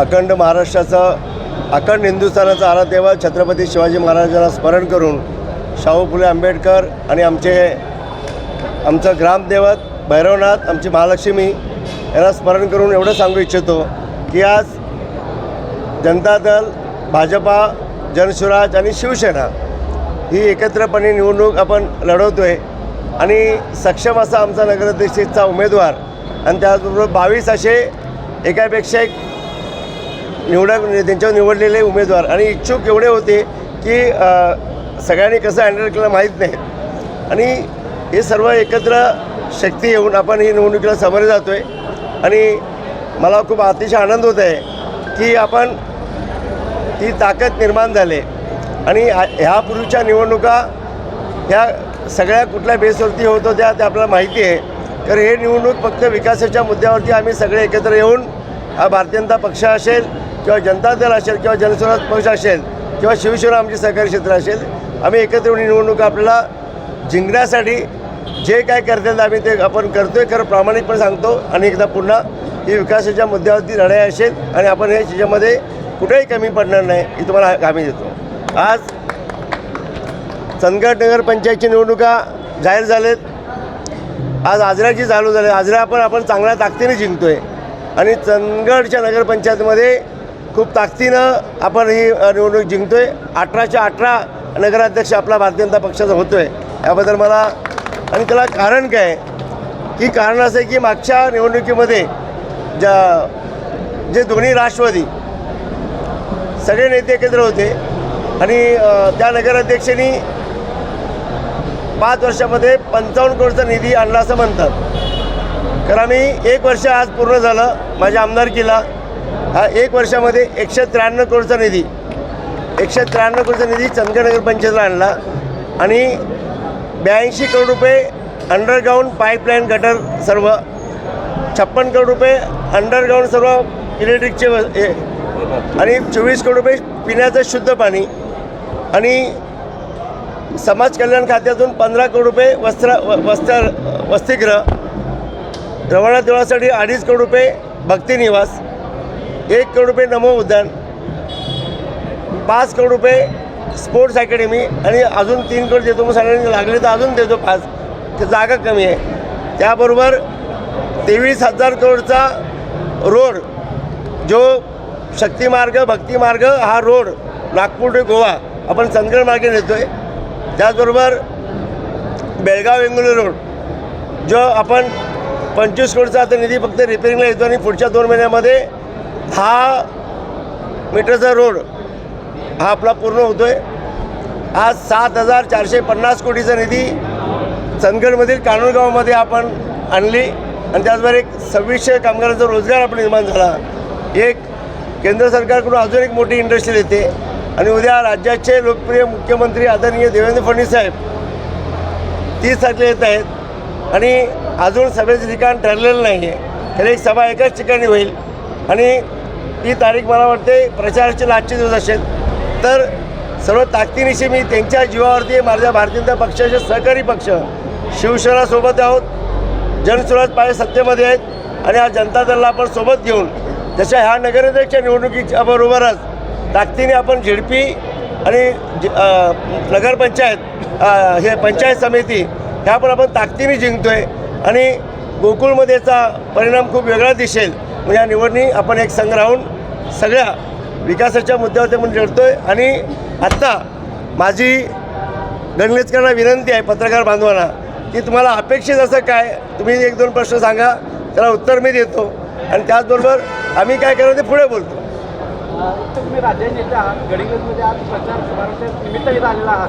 अखंड महाराष्ट्राचं अखंड हिंदुस्थानाचं आराध्यवा छत्रपती शिवाजी महाराजांना स्मरण करून शाहू फुले आंबेडकर आणि आमचे आमचं ग्रामदेवत भैरवनाथ आमची महालक्ष्मी यांना स्मरण करून एवढं सांगू इच्छितो की आज जनता दल भाजपा जनसुराज आणि शिवसेना ही एकत्रपणे निवडणूक आपण लढवतो आहे आणि सक्षम असा आमचा नगराध्यक्षचा उमेदवार आणि त्याचबरोबर बावीस असे एकापेक्षा एक निवडा त्यांच्यावर निवडलेले उमेदवार. आणि इच्छुक एवढे होते की सगळ्यांनी कसं हँडल केलं माहीत नाही. आणि हे सर्व एकत्र शक्ती येऊन आपण ही निवडणुकीला सामोरे जातो आहे आणि मला खूप अतिशय आनंद होत आहे की आपण ती ताकद निर्माण झाले. आणि ह्यापूर्वीच्या निवडणुका ह्या सगळ्या कुठल्या बेसवरती होत होत्या ते आपल्याला माहिती आहे. तर हे निवडणूक फक्त विकासाच्या मुद्द्यावरती आम्ही सगळे एकत्र येऊन हा भारतीय जनता पक्ष असेल किंवा जनता दल असेल किंवा जनस्वराज पक्ष असेल किंवा शिवसेना आमचे सहकारी क्षेत्र असेल आम्ही एकत्र येऊन निवडणूक आपल्याला जिंकण्यासाठी जे काय करतील आम्ही ते आपण करतोय खरं प्रामाणिकपणे सांगतो. आणि एकदा पुन्हा ही विकासाच्या मुद्द्यावरती लढाई असेल आणि आपण हे त्याच्यामध्ये कुठेही कमी पडणार नाही ही तुम्हाला हमी देतो. आज चंदगड नगरपंचायतची निवडणुका जाहीर झालेत. आज आजऱ्याची चालू झाली. आजरा पण आपण चांगल्या ताकदीने जिंकतोय. आणि चंदगडच्या नगरपंचायतमध्ये खूप ताकदीनं आपण ही निवडणूक जिंकतोय. अठराच्या अठरा नगराध्यक्ष आपला भारतीय जनता पक्षाचा होतोय. याबद्दल मला आणि त्याला कारण काय की कारण असं आहे की मागच्या निवडणुकीमध्ये ज्या जे दोन्ही राष्ट्रवादी सगळे नेते एकत्र होते आणि त्या नगराध्यक्षांनी पाच वर्षामध्ये पंचावन्न करोडचा निधी आणला असं म्हणतात. कारण आम्ही एक वर्ष आज पूर्ण झालं माझ्या आमदारकीला. हा एक वर्षामध्ये एकशे त्र्याण्णव करोडचा निधी एकशे त्र्याण्णव करोडचा निधी चंदगड नगरपंचायतला आणला. आणि ब्याऐंशी करोड रुपये अंडरग्राऊंड पाईपलाईन गटर सर्व छप्पन करोड रुपये अंडरग्राऊंड सर्व इलेक्ट्रिकचे व- हे आणि चोवीस करोड रुपये पिण्याचं शुद्ध पाणी. आणि समाज कल्याण खात्यातून पंधरा करोड रुपये वस्त्र व- वस्त्र वसतिगृह रवाना देवळासाठी अडीच करोड रुपये भक्तिनिवास एक करोड रुपये नमो उद्यान पाच करोड रुपये स्पोर्ट्स अकॅडमी आणि अजून तीन करोड देतो मग सगळ्यांनी लागले तर अजून देतो पाच. ते जागा कमी आहे. त्याबरोबर तेवीस हजार करोडचा रोड जो शक्तिमार्ग भक्तिमार्ग हा रोड नागपूर टू गोवा आपण चंदगड मार्गे नेतो आहे त्याचबरोबर बेळगाव वेंगुर्ले रोड जो आपण पंचवीस करोडचा आता निधी फक्त रिपेरिंगला येतो आणि पुढच्या दोन महिन्यामध्ये हा मीटरचा रोड हा आपला पूर्ण होतो आहे आज सात हजार चारशे पन्नास कोटीचा निधी चंदगडमधील कानूरगावमध्ये आपण आणली आणि त्याचबरोबर एक सव्वीसशे कामगारांचा रोजगार आपण निर्माण झाला. एक केंद्र सरकारकडून अजून एक मोठी इंडस्ट्री येते आणि उद्या राज्याचे लोकप्रिय मुख्यमंत्री आदरणीय देवेंद्र फडणवीस साहेब तीस तारखेला येत आहेत आणि अजून सभेचं ठिकाण ठरलेलं नाही आहे तर एक सभा एकाच ठिकाणी होईल आणि ती तारीख मला वाटते प्रचाराचे लास्टचे दिवस असेल. तर सर्व ताकदीनिशी मी त्यांच्या जीवावरती माझ्या भारतीय जनता पक्षाचे सहकारी पक्ष शिवसेनासोबत आहोत. जनसुराज पाय सत्तेमध्ये आहेत. आणि हा जनता दलला आपण सोबत घेऊन जशा ह्या नगराध्यक्षा निवडणुकीच्या बरोबरच ताकदीने आपण झिडपी आणि नगरपंचायत हे पंचायत समिती ह्या पण आपण ताकदीने जिंकतोय. आणि गोकुळमध्येचा परिणाम खूप वेगळा दिसेल. म्हणजे या निवडणी आपण एक संघ राहून सगळ्या विकासाच्या मुद्द्यावरती आपण आहे आणि आत्ता माझी गणलेचकरांना विनंती आहे पत्रकार बांधवांना की तुम्हाला अपेक्षित असं काय? तुम्ही एक दोन प्रश्न सांगा त्याला उत्तर मी देतो. आणि त्याचबरोबर आम्ही काय करावं ते पुढे बोलतो. तुम्ही राज्याचे नेते आहात गडिंग्लजमध्ये आज प्रचार निमित्त इथं आलेला आहात.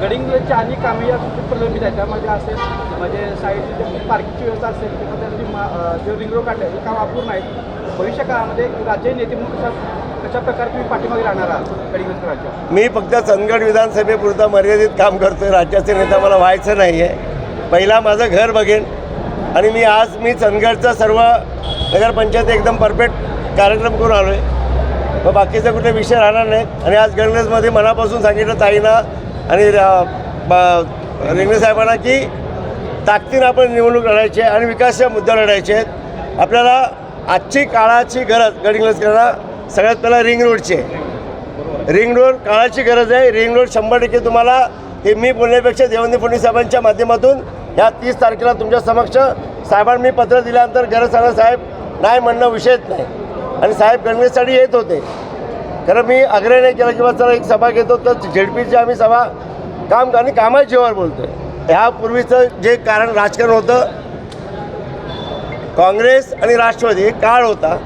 गडिंग्लजची अनेक कामे या खूप प्रलंबित आहेत त्यामध्ये असेल म्हणजे साईडची पार्किंगची व्यवस्था असेल किंवा त्यांची मा जे रिंग रोड काढले काम अपूर्ण आहेत भविष्य काळामध्ये राज्य नेते म्हणून कशा कशा प्रकारे तुम्ही पाठीमागे राहणार आहात गडिंग राज्य? मी फक्त चंदगड विधानसभेपुरता मर्यादित काम करतोय. राज्याचे नेता मला व्हायचं नाही आहे पहिला माझं घर बघेन. आणि मी आज मी चंदगडचा सर्व नगरपंचायत एकदम परफेक्ट कार्यक्रम करून आलो आहे मग बाकीचा कुठे विषय राहणार नाही आणि आज गणेशमध्ये मनापासून सांगितलं ताईना आणि रा- रेंगणे साहेबांना की ताकदीनं आपण निवडणूक लढायची आहे आणि विकासाच्या मुद्द्यावर लढायचे आहेत. आपल्याला आजची काळाची गरज गडिंग्लजकरांना सगळ्यात पहिला रिंग रोडची आहे. रिंग रोड काळाची गरज आहे. रिंग रोड शंभर टक्के तुम्हाला हे मी बोलण्यापेक्षा देवेंद्र फडणवीस साहेबांच्या माध्यमातून ह्या तीस तारखेला तुमच्या समक्ष साहेबांनी मी पत्र दिल्यानंतर गरज सांगा साहेब नाही म्हणणं विषयच नाही. आणि साहेब गणवेशसाठी येत होते. खरं मी आग्रह नाही केला किंवा चला एक सभा घेतो तर झेडपीची आम्ही सभा काम आणि कामाच्या जीवावर आहे ह्यापूर्वीचं जे कारण राजकारण होतं काँग्रेस आणि राष्ट्रवादी एक काळ होता.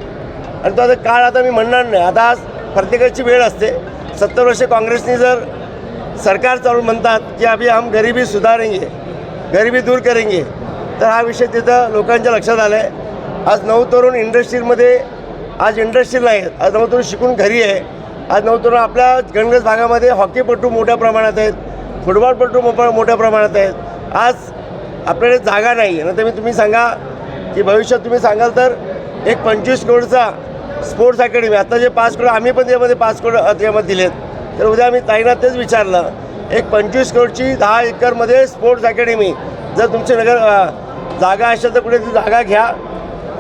आणि तो आता काळ आता मी म्हणणार नाही. आता आज प्रत्येकाची वेळ असते. सत्तर वर्षे काँग्रेसनी जर सरकार चालून म्हणतात की अभि हम गरिबी सुधारेंगे गरिबी दूर करेंगे तर हा विषय तिथं लोकांच्या लक्षात आला आहे आज नऊ तरुण इंडस्ट्रीमध्ये आज इंडस्ट्रीला आहेत आज नवतरुण शिकून घरी आहे. आज नवतरुण आपल्या गणगज भागामध्ये हॉकीपटू मोठ्या प्रमाणात आहेत. फुटबॉलपटू मोठ्या मोठ्या प्रमाणात आहेत. आज आपल्याकडे जागा नाही आहे. तर मी तुम्ही सांगा की भविष्यात तुम्ही सांगाल तर एक पंचवीस करोडचा स्पोर्ट्स अकॅडमी आता जे पाच करोड आम्ही पण त्यामध्ये पाच करोड अ, त्यामध्ये दिलेत. तर उद्या आम्ही ताईना तेच विचारलं एक पंचवीस करोडची दहा एकरमध्ये स्पोर्ट्स अकॅडमी जर तुमची नगर जागा असेल तर कुठे ती जागा घ्या.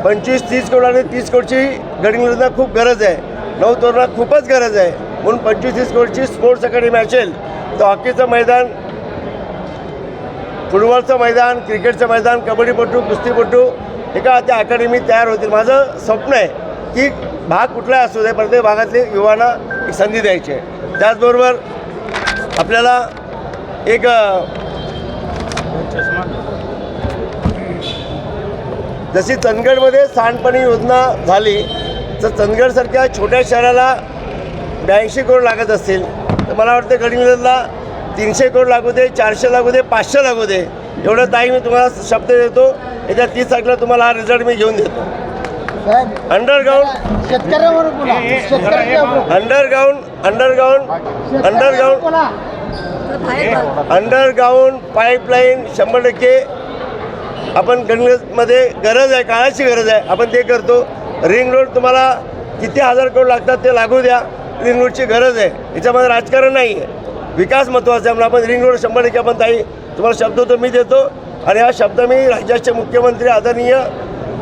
पंचवीस तीस करोड आणि तीस करोडची गडिंगला खूप गरज आहे. नऊ तरुणात खूपच गरज आहे. म्हणून पंचवीस तीस करोडची स्पोर्ट्स अकॅडमी असेल तर हॉकीचं मैदान फुटबॉलचं मैदान क्रिकेटचं मैदान कबड्डीपटू कुस्तीपटू एका त्या अकॅडमी तयार होतील. माझं स्वप्न आहे की भाग कुठलाही असू दे प्रत्येक भागातले युवांना एक संधी द्यायची आहे. त्याचबरोबर आपल्याला एक जशी चंदगडमध्ये सांडपाणी योजना झाली तर चंदगडसारख्या छोट्या शहराला ब्याऐंशी करोड लागत असतील तर मला वाटतं गडिंग्लजला तीनशे करोड लागू दे चारशे लागू दे पाचशे लागू दे. एवढं ताई मी तुम्हाला शब्द देतो. येत्या तीस तारखेला तुम्हाला हा रिझल्ट मी घेऊन देतो. अंडरग्राऊंड शेतकऱ्यावर underground underground underground underground pipeline शंभर टक्के आपण गणगतमध्ये गरज आहे काळाची गरज आहे. आपण ते करतो. रिंग रोड तुम्हाला किती हजार करोड लागतात ते लागू द्या. रिंग रोडची गरज आहे. याच्यामध्ये राजकारण नाही आहे. विकास महत्त्वाचा आहे म्हणून आपण रिंग रोड शंभर टक्के आपण ताई तुम्हाला शब्द तो मी देतो. आणि हा शब्द मी राज्याचे मुख्यमंत्री आदरणीय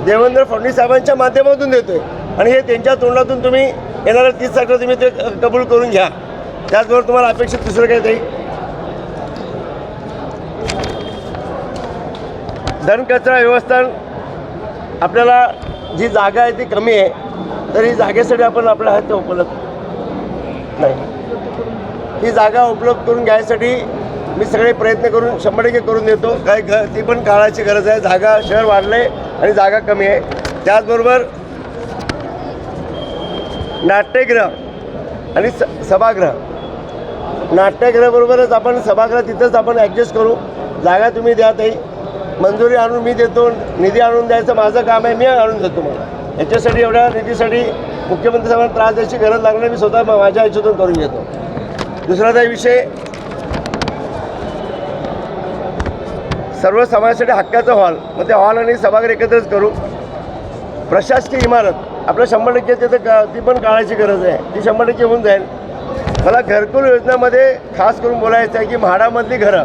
देवेंद्र फडणवीस साहेबांच्या माध्यमातून आहे आणि हे त्यांच्या तोंडातून तुम्ही येणाऱ्या तीस तारखेला तुम्ही ते कबूल करून घ्या. त्याचबरोबर तुम्हाला अपेक्षित दुसरं काही ताई? धनकचरा व्यवस्थापन आपल्याला जी जागा आहे ती कमी आहे तर ही जागेसाठी आपण आपल्या हात उपलब्ध नाही. ही जागा उपलब्ध करून घ्यायसाठी मी सगळे प्रयत्न करून शंभर टक्के करून देतो. काय घ ती पण काळाची गरज आहे. जागा शहर वाढले आणि जागा कमी आहे. त्याचबरोबर नाट्यगृह आणि स सभागृह. नाट्यगृहाबरोबरच आपण सभागृह तिथंच आपण ॲडजस्ट करू. जागा तुम्ही द्या ताई. मंजुरी आणून मी देतो निधी आणून द्यायचं माझं काम आहे मी आणून देतो मला याच्यासाठी एवढ्या निधीसाठी मुख्यमंत्री साहेबांना त्रास द्यायची गरज लागणार मी स्वतः माझ्या याच्यातून करून घेतो. दुसरा काही विषय सर्व समाजासाठी हक्काचं हॉल. मग ते हॉल आणि सभागृह एकत्रच करू. प्रशासकीय इमारत आपल्या शंभर टक्के तिथं का ती पण काळाची गरज आहे. ती शंभर टक्के होऊन जाईल. मला घरकुल योजनामध्ये खास करून बोलायचं आहे की म्हाडामधली घरं.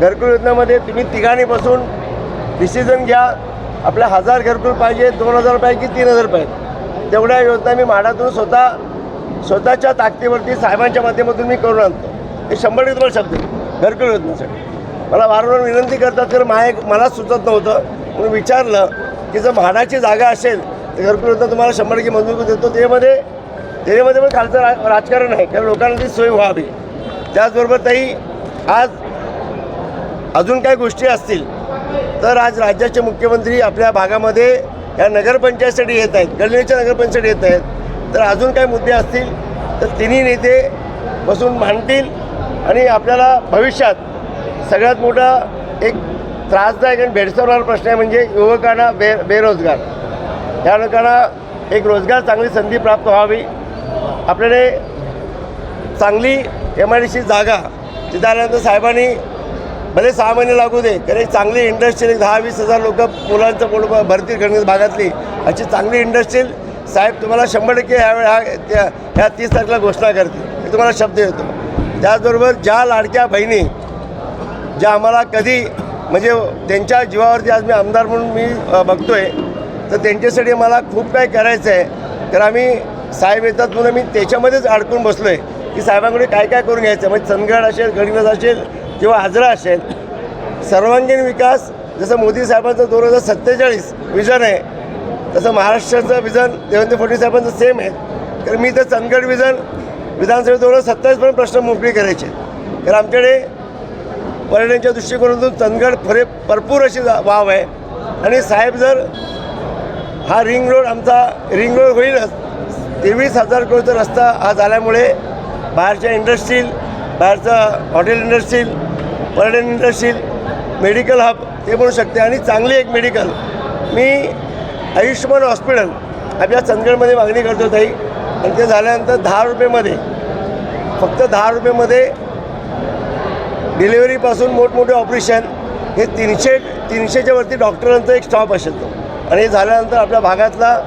घरकुल योजनेमध्ये तुम्ही तिघांनी बसून डिसिजन घ्या. आपल्या हजार घरकुल पाहिजे दोन हजार पाहिजे की तीन हजार पाहिजे तेवढ्या योजना मी म्हाडातून स्वतः स्वतःच्या ताकदीवरती साहेबांच्या माध्यमातून मी करून आणतो. हे शंभर टक्के तुम्हाला शब्द घरकुल योजनेसाठी. मला वारंवार विनंती करतात तर माय मला सुचत नव्हतं. म्हणून विचारलं की जर म्हाडाची जागा असेल तर घरकुल योजना तुम्हाला शंभर टक्के मंजूर करून देतो. त्यामध्ये त्याच्यामध्ये पण खालचं रा राजकारण आहे. कारण लोकांना ती सोय व्हावी. त्याचबरोबर ताई आज अजून काही गोष्टी असतील तर आज राज्याचे मुख्यमंत्री आपल्या भागामध्ये या नगरपंचायतसाठी येत आहेत गल्लीच्या नगरपंचायत येत आहेत. तर अजून काही मुद्दे असतील तर तिन्ही नेते बसून मांडतील आणि आपल्याला भविष्यात सगळ्यात मोठा एक त्रासदायक आणि भेडसावणारा प्रश्न आहे म्हणजे युवकांना बे बेरोजगार. या लोकांना एक रोजगार चांगली संधी प्राप्त व्हावी. आपल्याकडे चांगली एम आय डी सी जागा तिथं आल्यानंतर साहेबांनी भले सहा महिने लागू दे कारण एक चांगली इंडस्ट्रील एक दहा वीस हजार लोक मुलांचं पोट भरतील गणेश भागातली. अशी चांगली इंडस्ट्रील साहेब तुम्हाला शंभर टक्के ह्यावेळी ह्या त्या ह्या तीस तारखेला घोषणा करतील. मी तुम्हाला शब्द देतो त्याचबरोबर ज्या लाडक्या बहिणी ज्या आम्हाला कधी म्हणजे त्यांच्या जीवावरती आज मी आमदार म्हणून मी बघतो आहे तर त्यांच्यासाठी मला खूप काही करायचं आहे तर आम्ही साहेब येतात म्हणून मी त्याच्यामध्येच अडकून बसलो आहे की साहेबांकडे काय काय करून घ्यायचं म्हणजे चंदगड असेल गडिंग्लज असेल किंवा आजरा असेल सर्वांगीण विकास जसं मोदी साहेबांचं दोन हजार सत्तेचाळीस विजन आहे तसं महाराष्ट्राचं विजन देवेंद्र फडणवीस साहेबांचं सेम आहे. तर मी तर चंदगड विजन विधानसभेत दोन हजार सत्तावीसपर्यंत प्रश्न मोकळी करायचे. तर आमच्याकडे पर्यटनच्या दृष्टिकोनातून चंदगड फरे भरपूर अशी जा- वाव आहे. आणि साहेब जर हा रिंग रोड आमचा रिंग रोड होईलच तेवीस हजार कोटीचा रस्ता हा झाल्यामुळे बाहेरच्या इंडस्ट्रील बाहेरचं हॉटेल इंडस्ट्रील पर्यटन इंडस्ट्रील मेडिकल हब ते म्हणू शकते. आणि चांगली एक मेडिकल. मी आयुष्यमान हॉस्पिटल आपल्या चंदगडमध्ये मागणी करतो ताई. आणि ते झाल्यानंतर दहा रुपयेमध्ये फक्त दहा रुपयेमध्ये डिलिव्हरीपासून मोठमोठे ऑपरेशन हे तीनशे तीनशेच्या वरती डॉक्टरांचा एक स्टॉप असेल तो. आणि हे झाल्यानंतर आपल्या भागातला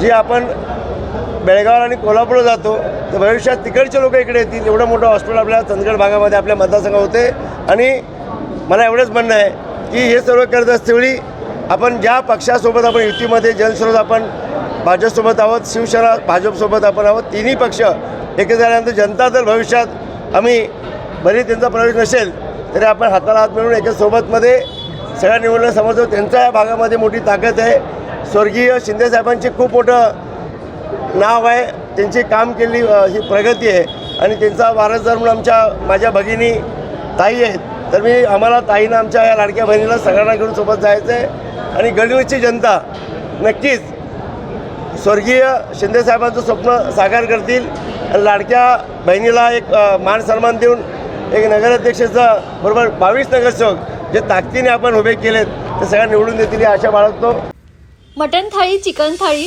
जे आपण बेळगाव आणि कोल्हापूरला जातो तर भविष्यात तिकडचे लोक इकडे येतील. एवढं मोठं हॉस्पिटल आपल्या चंदगड भागामध्ये आपल्या मतदारसंघ होते. आणि मला एवढंच म्हणणं आहे की हे सर्व करत असतेवेळी आपण ज्या पक्षासोबत आपण युतीमध्ये जलस्रोत आपण भाजपसोबत आहोत शिवसेना भाजपसोबत आपण आहोत तिन्ही पक्ष एकत्र झाल्यानंतर जनता जर भविष्यात आम्ही भले त्यांचा प्रवेश नसेल तरी आपण हाताला हात मिळून एका सोबतमध्ये सगळ्या निवडणूक समजतो. त्यांच्या या भागामध्ये मोठी ताकद आहे. स्वर्गीय शिंदेसाहेबांची खूप मोठं नाव आहे. त्यांची काम केलेली ही प्रगती आहे. आणि त्यांचा वारसदार म्हणून आमच्या माझ्या भगिनी ताई आहेत तर मी आम्हाला ताईनं आमच्या या लाडक्या बहिणीला सगळ्यांना घेऊन सोबत जायचं आहे आणि गडीवरची जनता नक्कीच स्वर्गीय शिंदेसाहेबांचं स्वप्न साकार करतील. आणि लाडक्या बहिणीला एक मान सन्मान देऊन एक नगराध्यक्षाचं बरोबर बावीस नगरसेवक जे ताकदीने आपण उभे केलेत ते सगळ्या निवडून देतील ही आशा बाळगतो. Mutton thali chicken thali